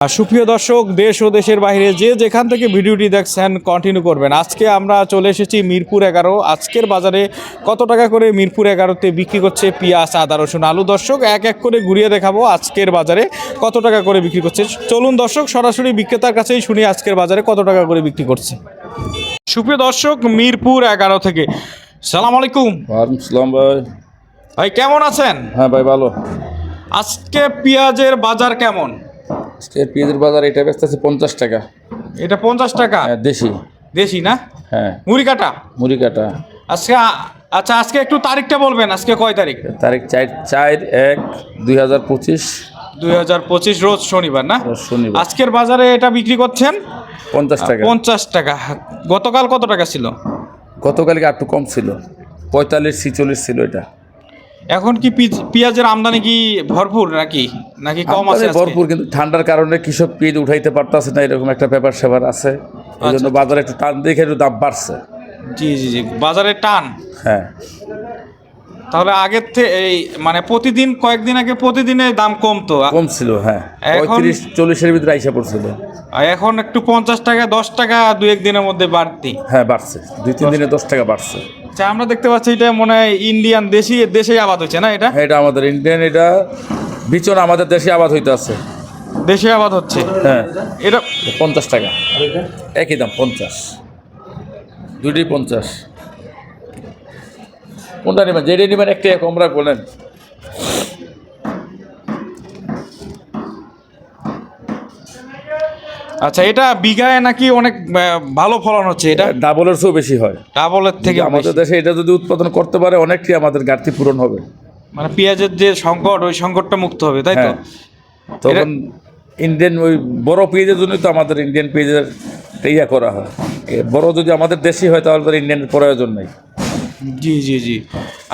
সুপ্রিয় দর্শক দেশ ও দেশের বাইরে যে যেখান থেকে ভিডিওটি দেখছেন কন্টিনিউ করবেন। আজকে আমরা চলে এসেছি মিরপুর এগারো। আজকের বাজারে কত টাকা করে মিরপুর এগারোতে বিক্রি করছে পেঁয়াজ আদা রসুন আলু? দর্শক এক এক করে ঘুরিয়ে দেখাবো আজকের বাজারে কত টাকা করে বিক্রি করছে। চলুন দর্শক সরাসরি বিক্রেতার কাছেই শুনি আজকের বাজারে কত টাকা করে বিক্রি করছে। সুপ্রিয় দর্শক মিরপুর এগারো থেকে। সালাম আলাইকুম। সালাম ভাই। ভাই কেমন আছেন? হ্যাঁ ভাই ভালো। আজকে পেঁয়াজের বাজার কেমন? আজকের পেঁয়াজের বাজার এটা ব্যস্ত আছে পঞ্চাশ টাকা। এটা পঞ্চাশ টাকা? হ্যাঁ দেশি। দেশি না? হ্যাঁ। মুড়ি কাটা? মুড়ি কাটা। আজকে আচ্ছা আজকে একটু তারিখটা বলবেন আজকে কয় তারিখ? তারিখ চার চার এক দুই হাজার পঁচিশ। দুই হাজার পঁচিশ রোজ শনিবার না? শনিবার। আজকের বাজারে এটা বিক্রি করছেন? পঞ্চাশ টাকা। পঞ্চাশ টাকা। গতকাল কত টাকা ছিল? গতকালকে একটু কম ছিল। পঁয়তাল্লিশ ছিচল্লিশ ছিল এটা। এখন কি পেঁয়াজের আমদানি কি ভরপুর নাকি? নাকি কম আছে ভরপুর কিন্তু ঠান্ডার কারণে কৃষক পেঁয়াজ উঠাইতে পারতেছে না এরকম একটা ব্যাপার সেবার আছে। এই জন্য বাজারে একটু টান দেখে একটু দাম বাড়ছে। জি জি জি বাজারে টান? হ্যাঁ। তাহলে আগের থেকে এই মানে প্রতিদিন কয়েকদিন আগে প্রতিদিনে দাম কমতো? কম ছিল হ্যাঁ। পঁয়ত্রিশ চল্লিশের ভিতরে আইসা পড়ছিল। আর এখন একটু পঞ্চাশ টাকা দশ টাকা দু এক দিনের মধ্যে বাড়তি। হ্যাঁ বাড়ছে। দুই তিন দিনে দশ টাকা বাড়ছে। আচ্ছা আমরা দেখতে পাচ্ছি এটা মনে হয় ইন্ডিয়ান দেশি দেশেই আবাদ হচ্ছে না এটা? এটা আমাদের ইন্ডিয়ান এটা বিচন আমাদের দেশে আবাদ হইতে আছে। দেশে আবাদ হচ্ছে? হ্যাঁ। এটা পঞ্চাশ টাকা। একই দাম পঞ্চাশ। দুটি পঞ্চাশ। কোনটা নেবেন? যেটা নেবেন একটা কমরা বলেন আচ্ছা এটা বিঘায় নাকি অনেক ভালো ফলন হচ্ছে এটা? ডাবলের চেয়েও বেশি হয়। ডাবলের থেকে আমাদের দেশে এটা যদি উৎপাদন করতে পারে অনেকটি আমাদের ঘাটতি পূরণ হবে। মানে পেঁয়াজের যে সংকট ওই সংকটটা মুক্ত হবে তাই তো? হ্যাঁ। তখন ইন্ডিয়ান ওই বড় পেঁয়াজের জন্যই তো আমাদের ইন্ডিয়ান পেঁয়াজের ইয়া করা হয়। বড় যদি আমাদের দেশি হয় তাহলে তো ইন্ডিয়ান প্রয়োজন নেই। জি জি জি।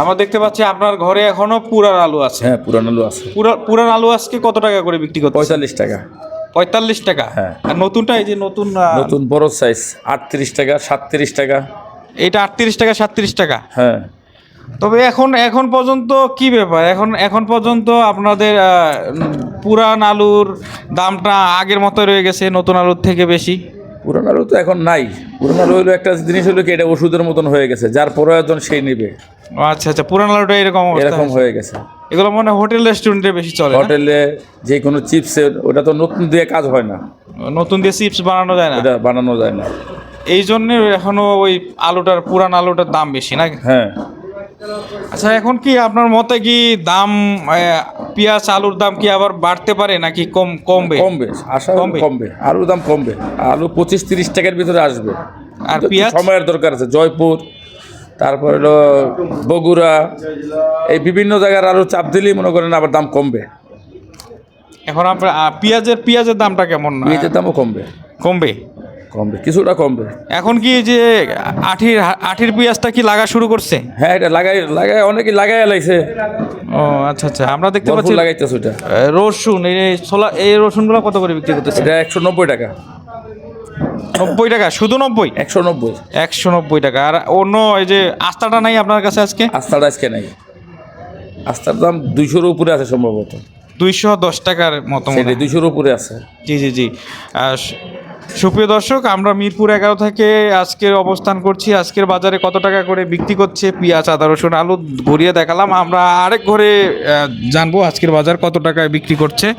আমরা দেখতে পাচ্ছি আপনার ঘরে এখনও পুরান আলু আছে। হ্যাঁ পুরান আলু আছে। পুরান আলু আজকে কত টাকা করে বিক্রি করতে পঁয়তাল্লিশ টাকা। পঁয়তাল্লিশ টাকা। হ্যাঁ। আর নতুনটা এই যে নতুন আহ, নতুন বড় সাইজ আটত্রিশ টাকা সাতত্রিশ টাকা। এটা আটত্রিশ টাকা সাতত্রিশ টাকা? হ্যাঁ। তবে এখন এখন পর্যন্ত কি ব্যাপার? এখন এখন পর্যন্ত আপনাদের আহ, উম, পুরান আলুর দামটা আগের মতো রয়ে গেছে নতুন আলুর থেকে বেশি? পুরান আলু তো এখন নাই। পুরান আলু হলো একটা জিনিস হলো কি এটা ওষুধের মতন হয়ে গেছে। যার প্রয়োজন সেই নেবে। ও আচ্ছা আচ্ছা পুরান আলুটা এরকম অবস্থা এরকম হয়ে গেছে। এগুলো মনে হয় হোটেল রেস্টুরেন্টে বেশি চলে হোটেলে যে কোনো চিপসের ওটা তো নতুন দিয়ে কাজ হয় না। নতুন দিয়ে চিপস বানানো যায় না? ওটা বানানো যায় না। এই জন্য এখনও ওই আলুটার পুরান আলুটার দাম বেশি না? হ্যাঁ। আচ্ছা এখন কি আপনার মতে কি দাম পেঁয়াজ আলুর দাম কি আবার বাড়তে পারে নাকি কম কমবে? কমবে আশা কমবে? কমবে। আলুর দাম কমবে। আলু পঁচিশ তিরিশ টাকার ভিতরে আসবে। আর পেঁয়াজ? সময়ের দরকার আছে জয়পুর তারপর হলো বগুড়া এই বিভিন্ন জায়গার আলু চাপ দিলেই মনে করেন আবার দাম কমবে। এখন আপনার পেঁয়াজের পেঁয়াজের দামটা কেমন? পেঁয়াজের দামও কমবে। কমবে? কমবে কিছুটা কমবে। এখন কি যে আঠির আঠির পেঁয়াজটা কি লাগা শুরু করছে? হ্যাঁ এটা লাগাই লাগাই অনেকে লাগাই লাগছে ও আচ্ছা আচ্ছা আমরা দেখতে পাচ্ছি লাগাইতেছে ওটা। রসুন এই ছোলা এই রসুনগুলো কত করে বিক্রি করতেছে? এটা একশো নব্বই টাকা। নব্বই টাকা শুধু নব্বই? একশো নব্বই। একশো নব্বই টাকা। আর অন্য এই যে আস্তাটা নাই আপনার কাছে আজকে? আস্তার আজকে নাই। আস্তার দাম দুইশোর উপরে আছে সম্ভবত। দুইশো দশ টাকার মতো মনে দুইশোর উপরে আছে। জি জি জি। সু- সুপ্রিয় দর্শক আমরা মিরপুর এগারো থেকে আজকের অবস্থান করছি। আজকের বাজারে কত টাকা করে বিক্রি করছে? পেঁয়াজ আদা রসুন আলু ঘুরিয়ে দেখালাম। আমরা আরেক ঘরে জানব আজকের বাজার কত টাকায় বিক্রি করছে।